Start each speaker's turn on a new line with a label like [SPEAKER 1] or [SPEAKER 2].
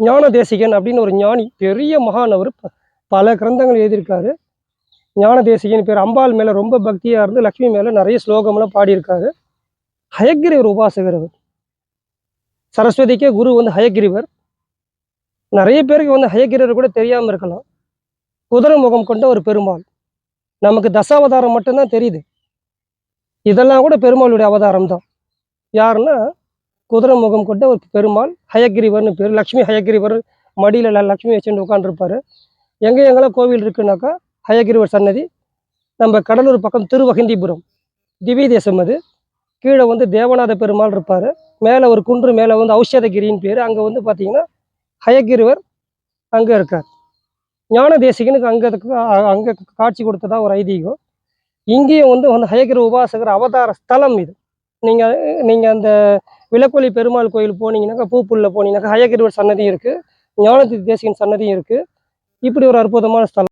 [SPEAKER 1] ஞான தேசிகன் அப்படின்னு ஒரு ஞானி பெரிய மகான் அவர் ப- பல கிரந்தங்கள் எழுதியிருக்காரு. ஞான தேசிகன் பேர் அம்பாள் மேலே ரொம்ப பக்தியாக இருந்து லக்ஷ்மி மேலே நிறைய ஸ்லோகம்லாம் பாடியிருக்காரு. ஹயக்கிரிவர் உபாசகர் அவர். சரஸ்வதிக்கே குரு வந்து ஹயக்கிரிவர் நிறைய பேருக்கு வந்து ஹயக்கிரிவர் கூட தெரியாமல் இருக்கலாம். குதிரை முகம் கொண்ட ஒரு பெருமாள். நமக்கு தசாவதாரம் மட்டும்தான் தெரியுது. இதெல்லாம் கூட பெருமாளுடைய அவதாரம் தான். யாருன்னா குதிரை முகம் கொண்ட ஒரு பெருமாள் ஹயக்கிரிவர்னு பேர். லக்ஷ்மி ஹயக்கிரிவர் மடியில் லக்ஷ்மி வச்சுட்டு உட்காந்துருப்பார் எங்கே எங்கெல்லாம் கோவில் இருக்குன்னாக்கா ஹயகிரிவர் சன்னதி நம்ம கடலூர் பக்கம் திருவகந்திபுரம் திவ்ய தேசம் அது. கீழே வந்து தேவநாத பெருமாள் இருப்பார். மேலே ஒரு குன்று மேலே வந்து ஔஷதகிரின்னு பேர். அங்கே வந்து பார்த்தீங்கன்னா ஹயகிரிவர் அங்கே இருக்கார். ஞான தேசிகனுக்கு அங்கே அங்கே காட்சி கொடுத்ததா ஒரு ஐதீகம். இங்கேயும் வந்து வந்து ஹயகிரி உபாசகர் அவதார ஸ்தலம் இது. நீங்கள் நீங்கள் அந்த விளக்கொலி பெருமாள் கோயில் போனீங்கன்னாக்கா பூப்புள்ள போனீங்கன்னாக்கா ஹயகிரிவர் சன்னதியும் இருக்குது ஞானதி தேசியன் சன்னதியும் இருக்குது இப்படி ஒரு அற்புதமான ஸ்தலம்.